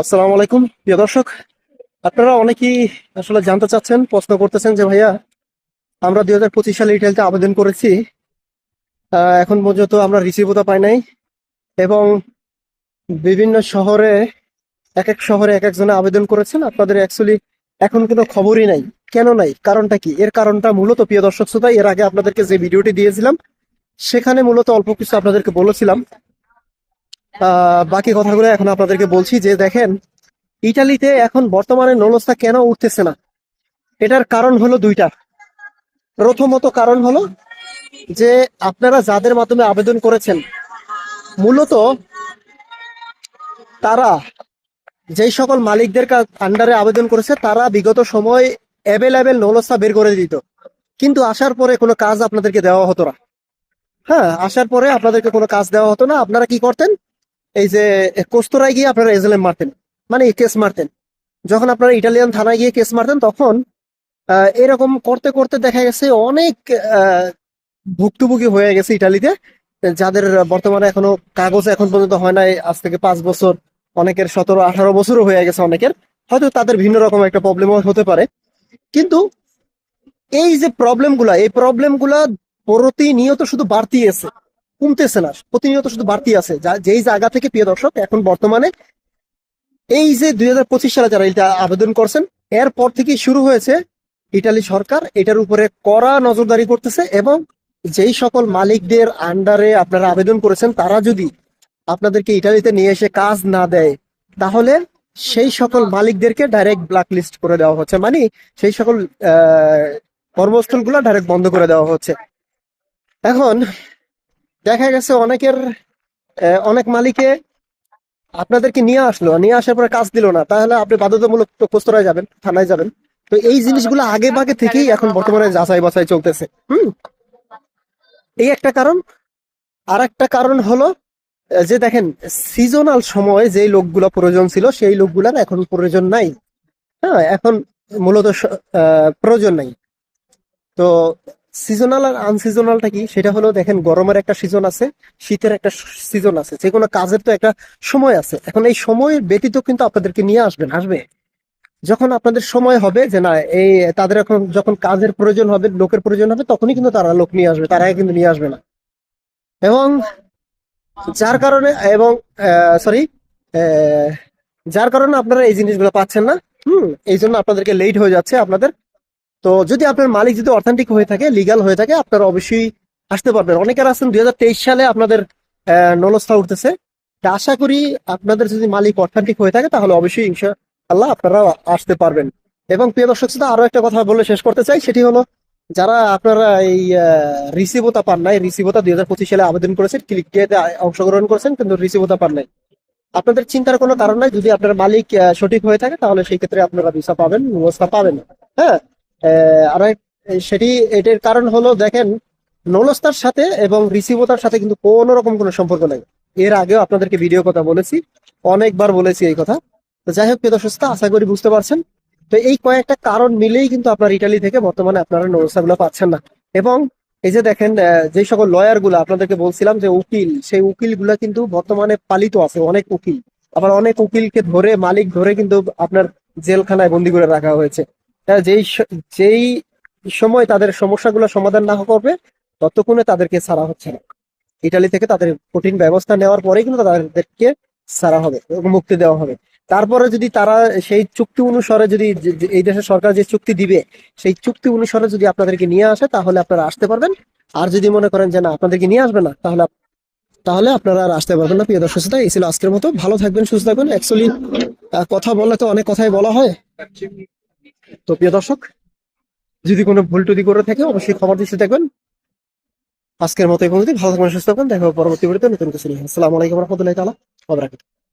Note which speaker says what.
Speaker 1: আসসালামু আলাইকুম, প্রিয় দর্শক। আপনারা অনেকেই আসলে জানতে চাচ্ছেন, প্রশ্ন করতেছেন যে, ভাইয়া, আমরা দুই হাজার পঁচিশ সালে ইটালিতে আবেদন করেছি। এখন পর্যন্ত আমরা রিসিভও পাই নাই। এবং বিভিন্ন শহরে, এক এক শহরে এক একজনে আবেদন করেছেন। আপনাদের অ্যাকচুয়ালি এখন কোনো খবরই নাই। কেন নাই? কারণটা কি? এর কারণটা মূলত, প্রিয় দর্শক শ্রোতা, এর আগে আপনাদেরকে যে ভিডিওটি দিয়েছিলাম, সেখানে মূলত অল্প কিছু আপনাদেরকে বলেছিলাম। বাকি কথাগুলো এখন আপনাদেরকে বলছি যে দেখেন, ইটালিতে এখন বর্তমানে নলস্তা কেন উঠতেছে না? এটার কারণ হলো দুইটা। প্রথমত কারণ হলো যে আপনারা যাদের মাধ্যমে আবেদন করেছেন, মূলত তারা যেই সকল মালিকদের আন্ডারে আবেদন করেছে, তারা বিগত সময় অ্যাভেলেবেল নলস্তা বের করে দিত। কিন্তু আসার পরে কোনো কাজ আপনাদেরকে দেওয়া হতো না। হ্যাঁ আসার পরে আপনাদেরকে কোনো কাজ দেওয়া হতো না। আপনারা কি করতেন? এই যে কোস্তরায় গিয়ে আপনারা এজেলেম মারতেন। মানে কেস মারতেন। যখন আপনারা ইটালিয়ান থানায় গিয়ে কেস মারতেন, তখন এরকম করতে করতে দেখা গেছে অনেক ভুক্তভোগী হয়ে গেছে ইটালিতে যাদের বর্তমানে এখনও কাগজ এখন পর্যন্ত হয় নাই। আজ থেকে পাঁচ বছর, অনেকের সতেরো, আঠারো বছরও হয়ে গেছে অনেকের। হয়তো তাদের ভিন্ন রকম একটা প্রবলেমও হতে পারে। কিন্তু, এই যে প্রবলেমগুলা, এই প্রবলেমগুলা প্রতিনিয়ত শুধু বাড়তি আছে কমতেছে না প্রতিনিয়ত শুধু বাড়তি আছে। যা- যেই জায়গা থেকে প্রিয় দর্শক এখন বর্তমানে এই যে দুই হাজার পঁচিশ সালে যারা এটা আবেদন করছেন এরপর থেকেই শুরু হয়েছে ইটালি সরকার। এটার উপরে কড়া নজরদারি করতেছে এবং যেই সকল মালিকদের আন্ডারে আপনারা আবেদন করেছেন তারা যদি আপনাদেরকে ইটালিতে নিয়ে এসে কাজ না দেয় তাহলে সেই সকল মালিকদেরকে ডাইরেক্ট ব্ল্যাক লিস্ট করে দেওয়া হচ্ছে। মানে সেই সকল আহ, কর্মস্থলগুলো ডাইরেক্ট বন্ধ করে দেওয়া হচ্ছে। এখন দেখা গেছে অনেকের অনেক মালিকে আপনাদেরকে নিয়ে আসলো, নিয়ে আসার পরে কাজ দিল না। তাহলে আপনি বাধ্যতামূলক কোস্তরায় যাবেন, থানায় যাবেন। তো এই জিনিসগুলো আগে ভাগে থেকেই এখন বর্তমানে যাচাই বাছাই চলতেছে। হুম? এই একটা কারণ। আর একটা কারণ হলো যে দেখেন সিজনাল সময় যেই লোকগুলো প্রয়োজন ছিল, সেই লোকগুলার এখন প্রয়োজন নাই। হ্যাঁ এখন মূলত প্রয়োজন নাই। তো সিজনাল আর আনসিজনালটা কি? সেটা হলো দেখেন, গরমের একটা সিজন আছে, শীতের একটা সিজন আছে। যে কোনো কাজের তো একটা সময় আছে। এখন এই সময় ব্যতীত কিন্তু আপনাদেরকে নিয়ে আসবেন, আসবে? যখন আপনাদের সময় হবে যে না, এই তাদের এখন যখন কাজের প্রয়োজন হবে, লোকের প্রয়োজন হবে, তখনই কিন্তু তারা লোক নিয়ে আসবে, তারা কিন্তু নিয়ে আসবে না। এবং যার কারণে, এবং সরি যার কারণে আপনারা এই জিনিসগুলো পাচ্ছেন না, হুম, এই জন্য আপনাদেরকে লেট হয়ে যাচ্ছে আপনাদের তো যদি আপনার মালিক যদি অথেন্টিক হয়ে থাকে লিগাল হয়ে থাকে, আপনারা অবশ্যই আসতে পারবেন। অনেকের আছেন দুই হাজার তেইশ সালে আপনাদের নলস্থা উঠতেছে। আশা করি আপনাদের যদি মালিক অথেন্টিক হয়ে থাকে, তাহলে অবশ্যই ইনশাআল্লাহ আপনারা আসতে পারবেন। এবং প্রিয় দর্শক শ্রোতা, আরও একটা কথা বলে শেষ করতে চাই, সেটি হলো যারা আপনারা এই রিসিভতা পান নাই, রিসিভতা দুই হাজার পঁচিশ সালে আবেদন করেছেন ক্লিক দিয়ে অংশগ্রহণ করেছেন, কিন্তু রিসিভতা পান নাই। আপনাদের চিন্তার কোনো কারণ নাই, যদি আপনার মালিক সঠিক হয়ে থাকে, তাহলে সেই ক্ষেত্রে আপনারা ভিসা পাবেন, ব্যবস্থা পাবেন। হ্যাঁ? সেটি এটার কারণ হলো দেখেন নলস্তার সাথে এবং রিসিভতার সাথে কিন্তু কোনো রকম কোনো সম্পর্ক নাই। এর আগেও আপনাদেরকে ভিডিও কথা বলেছি অনেকবার বলেছি এই কথা। তো যাই হোক দর্শক আশা করি বুঝতে পারছেন। তো এই কয়েকটা কারণ মিলেই কিন্তু আপনার ইটালি থেকে বর্তমানে আপনারা নলস্তাগুলো পাচ্ছেন না। এবং এই যে দেখেন যে সকল লয়ারগুলো আপনাদেরকে বলছিলাম যে উকিল সেই উকিলগুলা কিন্তু বর্তমানে পালিত আছে অনেক উকিল। আবার অনেক উকিলকে ধরে মালিক ধরে কিন্তু আপনার জেলখানায় বন্দি করে রাখা হয়েছে। হ্যাঁ, যেই যেই সময় তাদের সমস্যাগুলো সমাধান না করবে ততক্ষণে তাদেরকে ছাড়া হচ্ছে না। ইটালি থেকে তাদের কঠিন ব্যবস্থা নেওয়ার পরেই কিন্তু তাদেরকে ছাড়া হবে মুক্তি দেওয়া হবে। তারপরে যদি তারা সেই চুক্তি অনুসারে যদি এই দেশের সরকার যে চুক্তি দিবে সেই চুক্তি অনুসারে যদি আপনাদেরকে নিয়ে আসে তাহলে আপনারা আসতে পারবেন। আর যদি মনে করেন যে না আপনাদেরকে নিয়ে আসবে না তাহলে তাহলে আপনারা আর আসতে পারবেন না প্রিয় দর্শক শ্রোতা, এই ছিল আজকের মতো। ভালো থাকবেন সুস্থ থাকবেন। অ্যাকচুয়ালি কথা বললে তো অনেক কথাই বলা হয়। তো প্রিয় দর্শক, যদি কোনো ভুল টুদি করে থাকে, অবশ্যই খবর দিতে থাকবেন আজকের মতো এই যদি ভালো থাকবেন, সুস্থ থাকবেন। দেখা পরবর্তী ভিডিওতে নতুন কিছু নিয়ে। আসসালামু আলাইকুম রহমতুল্লাহ বারাকাতুহু।